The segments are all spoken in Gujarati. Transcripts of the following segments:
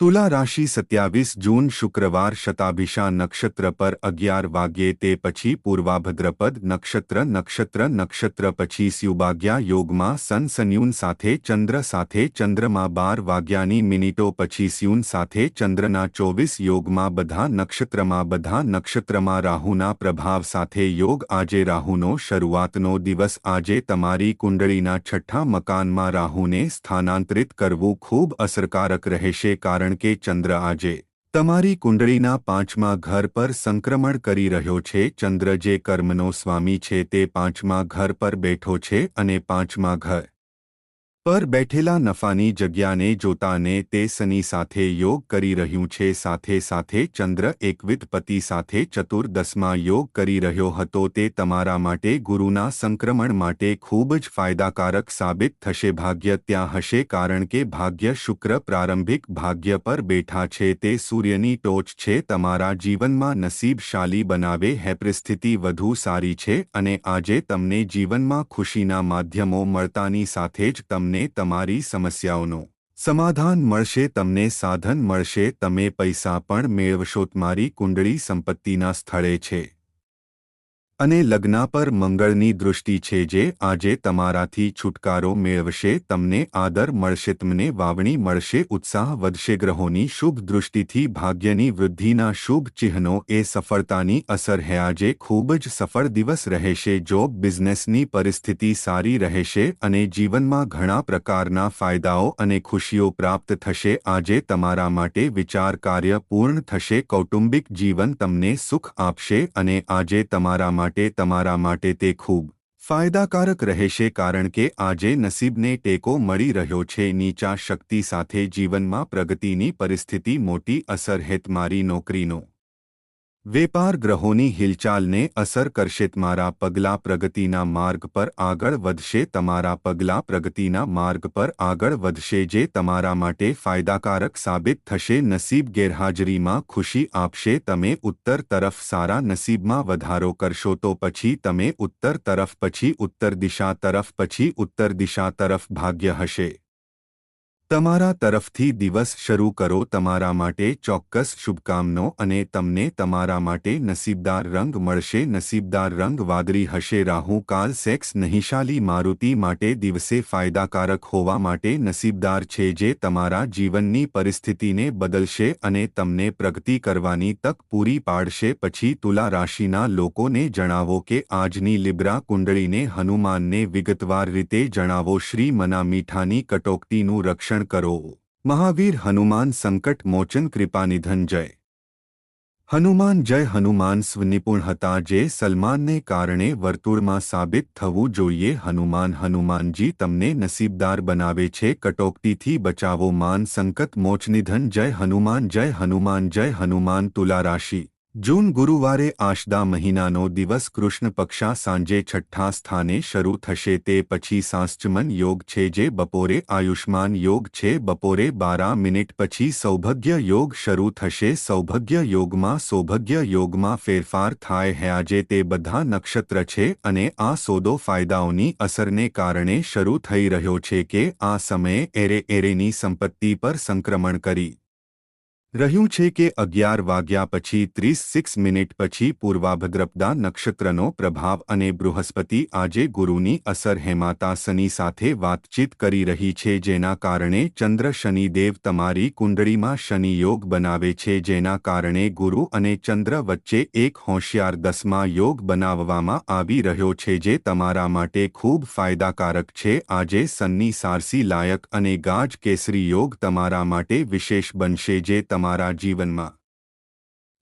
તુલા રાશિ સત્યાવીસ જૂન શુક્રવાર શતાભિષા નક્ષત્ર પર અગિયાર વાગ્યે તે પછી પૂર્વાભદ્રપદ નક્ષત્ર નક્ષત્ર નક્ષત્ર પછી સ્યુભાગ્યા યોગમાં સન સન્યુન સાથે ચંદ્ર સાથે ચંદ્રમાં બાર વાગ્યાની મિનિટો પછી સ્યુન સાથે ચંદ્રના ચોવીસ યોગમાં બધા નક્ષત્રમાં બધા નક્ષત્રમાં રાહુના પ્રભાવ સાથે યોગ આજે રાહુનો શરૂઆતનો દિવસ આજે તમારી કુંડળીના છઠ્ઠા મકાનમાં રાહુને સ્થાનાંતરિત કરવું ખૂબ અસરકારક રહેશે કારણ કારણ કે ચંદ્ર આજે તમારી કુંડળીના પાંચમા ઘર પર સંક્રમણ કરી રહ્યો છે. ચંદ્ર જે કર્મનો સ્વામી છે તે પાંચમા ઘર પર બેઠો છે અને પાંચમા ઘર પર બેઠેલા નફાની જગ્યાને જોતાને તે શનિ સાથે યોગ કરી રહ્યું છે. સાથે સાથે ચંદ્ર એકવિધ પતિ સાથે ચતુર્દસમાં યોગ કરી રહ્યો હતો. તે તમારા માટે ગુરુના સંક્રમણ માટે ખૂબ જ ફાયદાકારક સાબિત થશે. ભાગ્ય ત્યાં હશે કારણ કે ભાગ્ય શુક્ર પ્રારંભિક ભાગ્ય પર બેઠા છે. તે સૂર્યની ટોચ છે. તમારા જીવનમાં નસીબશાલી બનાવે. હે પરિસ્થિતિ વધુ સારી છે અને આજે તમને જીવનમાં ખુશીના માધ્યમો મળતાની સાથે જ તમને તમને તમારી સમસ્યાઓનું સમાધાન મળશે, તમને સાધન મળશે, તમે પૈસા પણ મેળવશો, તમારી કુંડળી સંપત્તિના સ્થળે છે. અને લગ્ન પર મંગળની દૃષ્ટિ છે જે આજે તમારાથી છુટકારો મેળવશે, તમને આદર મળશે, તમને વાવણી મળશે, ઉત્સાહ વધશે, ગ્રહોની શુભ દૃષ્ટિથી ભાગ્યની વૃદ્ધિના શુભ ચિહ્નો એ સફળતાની અસર હે, આજે ખૂબ જ સફળ દિવસ રહેશે જોબ બિઝનેસની પરિસ્થિતિ સારી રહેશે અને જીવનમાં ઘણા પ્રકારના ફાયદાઓ અને ખુશીઓ પ્રાપ્ત થશે, આજે તમારા માટે વિચાર કાર્ય પૂર્ણ થશે, કૌટુંબિક જીવન તમને સુખ આપશે અને આજે તમારા માટે તમારા માટે તે ખૂબ ફાયદાકારક રહેશે કારણ કે આજે નસીબને ટેકો મળી રહ્યો છે. નીચા શક્તિ સાથે જીવનમાં પ્રગતિની પરિસ્થિતિ મોટી અસર હેત મારી નોકરીનો વેપાર ગ્રહોની હિલચાલને અસર કરશે. તમારા પગલાં પ્રગતિના માર્ગ પર આગળ વધશે. તમારા પગલાં પ્રગતિના માર્ગ પર આગળ વધશે જે તમારા માટે ફાયદાકારક સાબિત થશે. નસીબ ગેરહાજરીમાં ખુશી આપશે. તમે ઉત્તર તરફ સારા નસીબમાં વધારો કરશો તો પછી તમે ઉત્તર તરફ, પછી ઉત્તર દિશા તરફ, પછી ઉત્તર દિશા તરફ ભાગ્ય હશે. તમારા તરફથી દિવસ શરૂ કરો તમારા માટે ચોક્કસ શુભકામનો અને તમને તમારા માટે નસીબદાર રંગ મળશે. નસીબદાર રંગ વાદળી હશે. રાહુ કાલ સેક્સ નહિશાલી મારુતિ માટે દિવસે ફાયદાકારક હોવા માટે નસીબદાર છે જે તમારા જીવનની પરિસ્થિતિને બદલશે અને તમને પ્રગતિ કરવાની તક પૂરી પાડશે. પછી તુલા રાશિના લોકોને જણાવો કે આજની લિબ્રા કુંડળીને હનુમાનને વિગતવાર રીતે જણાવો. શ્રી મના મીઠાની કટોકટીનું રક્ષણ રક્ષણ કરો. મહાવીર હનુમાન સંકટ મોચન કૃપાનિધન જય. હનુમાન જય હનુમાન સ્વનિપુણ હતા જે સલમાનને કારણે વર્તુળમાં સાબિત થવું જોઈએ. હનુમાન હનુમાનજી તમને નસીબદાર બનાવે છે. કટોકટીથી બચાવો માન સંકટ મોચનિધન. જય હનુમાન જય હનુમાન જય હનુમાન તુલા રાશિ જૂન ગુરુવારે આશદા મહિનાનો દિવસ કૃષ્ણ પક્ષા સાંજે છઠ્ઠા સ્થાને શરૂ થશે તે પછી સાંસ્ચમન યોગ છે જે બપોરે આયુષ્માન યોગ છે બપોરે બારા મિનિટ પછી સૌભાગ્ય યોગ શરૂ થશે સૌભાગ્ય યોગમાં સૌભાગ્ય યોગમાં ફેરફાર થાય હે આજે તે બધા નક્ષત્ર છે અને આ સોદો ફાયદાઓની અસરને કારણે શરૂ થઈ રહ્યો છે કે આ સમયે એરે એરેની સંપત્તિ પર સંક્રમણ કરી રહ્યું છે કે અગિયાર વાગ્યા પછી ત્રીસ સિક્સ મિનિટ પછી પૂર્વાભદ્રપદા નક્ષત્રનો પ્રભાવ અને બૃહસ્પતિ આજે ગુરુની અસર હેમાતા શનિ સાથે વાતચીત કરી રહી છે જેના કારણે ચંદ્ર શનિદેવ તમારી કુંડળીમાં શનિ યોગ બનાવે છે જેના કારણે ગુરુ અને ચંદ્ર વચ્ચે એક હોશિયાર દસમા યોગ બનાવવામાં આવી રહ્યો છે જે તમારા માટે ખૂબ ફાયદાકારક છે. આજે સન્ની સારસી લાયક અને ગાજ કેસરી યોગ તમારા માટે વિશેષ બનશે જે તમારા જીવનમાં.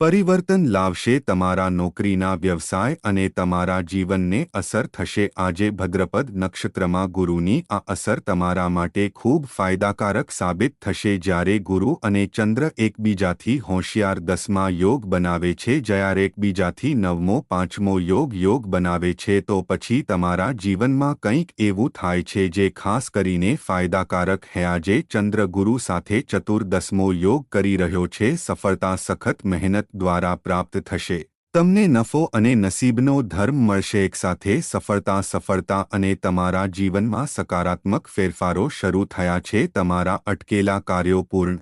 પરિવર્તન લાવશે તમારા નોકરીના વ્યવસાય અને તમારા જીવનને અસર થશે. આજે ભદ્રપદ નક્ષત્રમાં ગુરુની આ અસર તમારા માટે ખૂબ ફાયદાકારક સાબિત થશે. જ્યારે ગુરુ અને ચંદ્ર એકબીજાથી હોશિયાર દસમા યોગ બનાવે છે જ્યારે એકબીજાથી નવમો, પાંચમો યોગ યોગ બનાવે છે, તો પછી તમારા જીવનમાં કંઈક એવું થાય છે જે ખાસ કરીને ફાયદાકારક હે. આજે ચંદ્ર ગુરુ સાથે ચતુર્દસમો યોગ કરી રહ્યો છે. સફળતા, સખત મહેનત દ્વારા પ્રાપ્ત થશે. તમને નફો અને નસીબનો ધર્મ મળશે એકસાથે સફળતા સફળતા અને તમારા જીવનમાં સકારાત્મક ફેરફારો શરૂ થયા છે. તમારા અટકેલા કાર્યો પૂર્ણ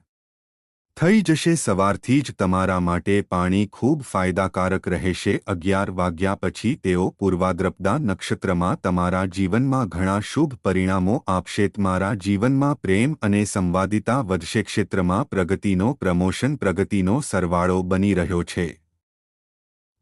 થઈ જશે સવારથી જ તમારા માટે પાણી ખૂબ ફાયદાકારક રહેશે, અગિયાર વાગ્યા પછી તેઓ પૂર્વાદ્રપદા નક્ષત્રમાં તમારા જીવનમાં ઘણા શુભ પરિણામો આપશે, તમારા જીવનમાં પ્રેમ અને સંવાદિતા વધશે, ક્ષેત્રમાં પ્રગતિનો પ્રમોશન, પ્રગતિનો સરવાળો બની રહ્યો છે.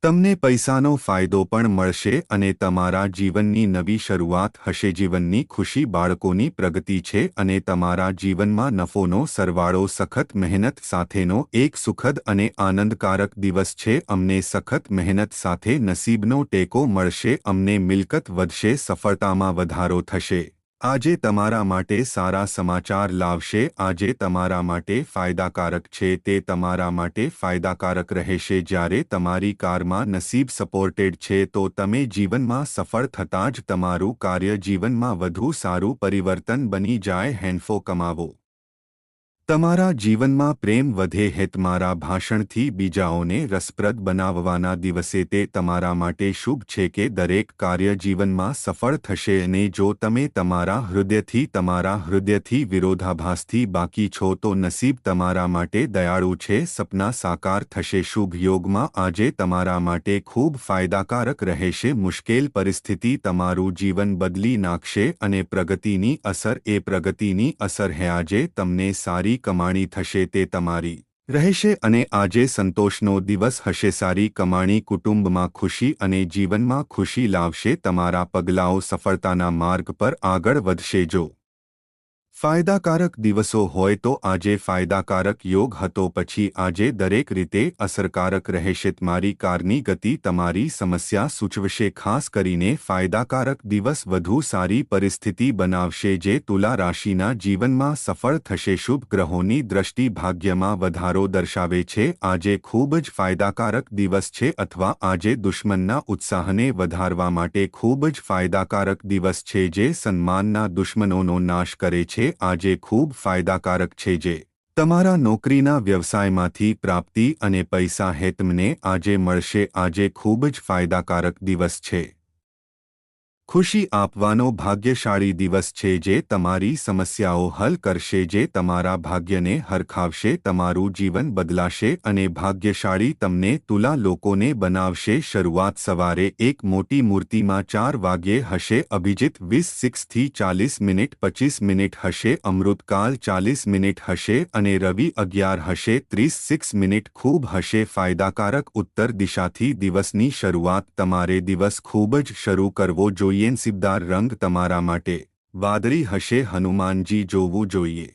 તમને પૈસાનો ફાયદો પણ મળશે અને તમારા જીવનની નવી શરૂઆત હશે. જીવનની ખુશી બાળકોની પ્રગતિ છે અને તમારા જીવનમાં નફોનો સરવાળો સખત મહેનત સાથેનો એક સુખદ અને આનંદકારક દિવસ છે. અમને સખત મહેનત સાથે નસીબનો ટેકો મળશે. અમને મિલકત વધશે, સફળતામાં વધારો થશે. આજે તમારા માટે સારા સમાચાર લાવશે, આજે તમારા માટે ફાયદાકારક છે, તે તમારા માટે ફાયદાકારક રહેશે, જ્યારે તમારી કારમાં નસીબ સપોર્ટેડ છે, તો તમે જીવનમાં સફળ થતાં જ તમારું કાર્ય જીવનમાં વધુ સારું પરિવર્તન બની જાય હેન્ડફો કમાવો. તમારા જીવનમાં પ્રેમ વધે હેત મારા ભાષણથી બીજાઓને રસપ્રદ બનાવવાના દિવસે તે તમારા માટે શુભ છે કે દરેક કાર્ય જીવનમાં સફળ થશે અને જો તમે તમારા હૃદયથી તમારા હૃદયથી વિરોધાભાસથી બાકી છો તો નસીબ તમારા માટે દયાળુ છે, સપના સાકાર થશે, શુભ યોગમાં આજે તમારા માટે ખૂબ ફાયદાકારક રહેશે, મુશ્કેલ પરિસ્થિતિ તમારું જીવન બદલી નાખશે અને પ્રગતિની અસર એ પ્રગતિની અસર હે, આજે તમને સારી કમાણી થશે તે તમારી રહેશે અને આજે સંતોષનો દિવસ હશે. સારી કમાણી કુટુંબમાં ખુશી અને જીવનમાં ખુશી લાવશે. તમારા પગલાઓ સફળતાના માર્ગ પર આગળ વધશે. જો ફાયદાકારક દિવસો હોય તો આજે ફાયદાકારક યોગ હતો, પછી આજે દરેક રીતે અસરકારક રહેશે તમારી કારની ગતિ તમારી સમસ્યા સૂચવશે, ખાસ કરીને ફાયદાકારક દિવસ વધુ સારી પરિસ્થિતિ બનાવશે, જે તુલા રાશિના જીવનમાં સફળ થશે. શુભ ગ્રહોની દ્રષ્ટિ ભાગ્યમાં વધારો દર્શાવે છે. આજે ખૂબ જ ફાયદાકારક દિવસ છે અથવા આજે દુશ્મનના ઉત્સાહને વધારવા માટે ખૂબ જ ફાયદાકારક દિવસ છે, જે સન્માનના દુશ્મનોનો નાશ કરે છે. આજે ખૂબ ફાયદાકારક છે જે તમારા નોકરીના વ્યવસાયમાંથી પ્રાપ્તિ અને પૈસા હેતમને આજે મળશે, આજે ખૂબ જ ફાયદાકારક દિવસ છે. ખુશી આપવાનો ભાગ્યશાળી દિવસ છે જે તમારી સમસ્યાઓ હલ કરશે, જે તમારા ભાગ્યને હરખાવશે, તમારું જીવન બદલાશે અને ભાગ્યશાળી તમને તુલા લોકોને બનાવશે. શરૂઆત સવારે એક મોટી મૂર્તિમાં ચાર વાગ્યે હશે, અભિજીત વીસ સિક્સથી ચાલીસ મિનિટ પચીસ મિનિટ હશે અમૃતકાલ ચાલીસ મિનિટ હશે અને રવિ અગિયાર હશે, ત્રીસ સિક્સ મિનિટ ખૂબ હશે. ફાયદાકારક ઉત્તર દિશાથી દિવસની શરૂઆત તમારે દિવસ ખૂબ જ શરૂ કરવો જોઈએ. સિદ્ધાર રંગ તમારા માટે. વાદળી હશે હનુમાનજી જોવું જોઈએ.